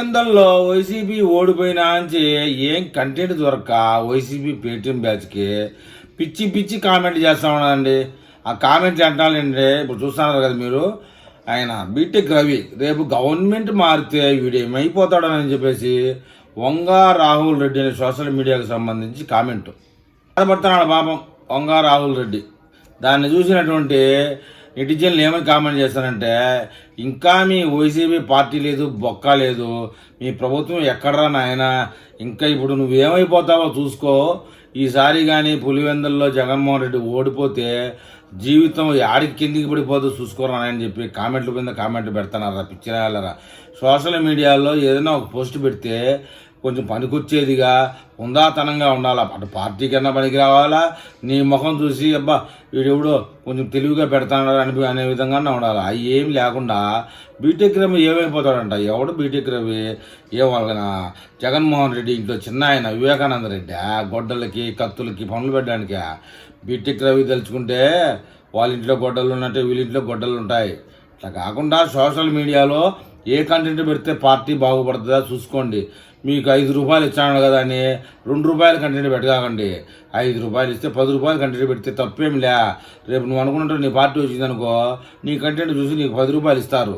పులివెందల్లో వైసీపీ ఓడిపోయినా అని ఏం కంటెంట్ దొరక వైసీపీ పేటీఎం బ్యాచ్కి పిచ్చి పిచ్చి కామెంట్ చేస్తా ఉన్నానండి ఆ కామెంట్ అంటానండి ఇప్పుడు చూస్తున్నారు కదా మీరు ఆయన బీటెక్ రవి రేపు గవర్నమెంట్ మారితే వీడు ఏమైపోతాడని చెప్పేసి వంగ రాహుల్ రెడ్డి అనే సోషల్ మీడియాకు సంబంధించి కామెంట్. బాధపడుతున్నాడు పాపం వంగ రాహుల్ రెడ్డి. దాన్ని చూసినటువంటి నెటిజన్లు ఏమని కామెంట్ చేస్తారంటే ఇంకా మీ వైసీపీ పార్టీ లేదు బొక్క లేదు. మీ ప్రభుత్వం ఎక్కడరా నాయన? ఇంకా ఇప్పుడు నువ్వేమైపోతావో చూసుకో. ఈసారి కానీ పులివెందుల్లో జగన్మోహన్ రెడ్డి ఓడిపోతే జీవితం యాడికి కిందికి పడిపోదు చూసుకోరా అని చెప్పి కామెంట్ల కింద కామెంట్లు పెడతానారా పిచ్చిరాలరా సోషల్ మీడియాలో ఏదైనా ఒక పోస్ట్ పెడితే కొంచెం పనికొచ్చేదిగా. ఉందాతనంగా ఉండాలా. అటు పార్టీ కన్నా పనికి రావాలా నీ ముఖం చూసి అబ్బా వీడెవడో కొంచెం తెలివిగా పెడతాడు అని అనే విధంగానే ఉండాలి. అవి ఏం లేకుండా బీటెక్ రవి ఏమైపోతాడంట. ఎవడు బీటెక్ రవి ఏమన్నా జగన్మోహన్ రెడ్డి ఇంట్లో చిన్న ఆయన వివేకానంద రెడ్డి? ఆ గొడ్డలకి కత్తులకి పనులు పెట్టడానికి? బీటెక్ రవి తలుచుకుంటే వాళ్ళ ఇంట్లో గొడ్డలు ఉన్నట్టే వీళ్ళ ఇంట్లో గొడ్డలు ఉంటాయి అట్లా కాకుండా సోషల్ మీడియాలో ఏ కంటెంట్ పెడితే పార్టీ బాగుపడుతుందో చూసుకోండి. మీకు ఐదు రూపాయలు ఇచ్చాను కదా అని రెండు రూపాయల కంటెంట్ పెట్టగాకండి ఐదు రూపాయలు ఇస్తే పది రూపాయల కంటెంట్ పెడితే తప్పేం లే. రేపు నువ్వు అనుకుంటుంటే నీ పార్టీ వచ్చిందనుకో నీ కంటెంట్ చూసి నీకు పది రూపాయలు ఇస్తారు.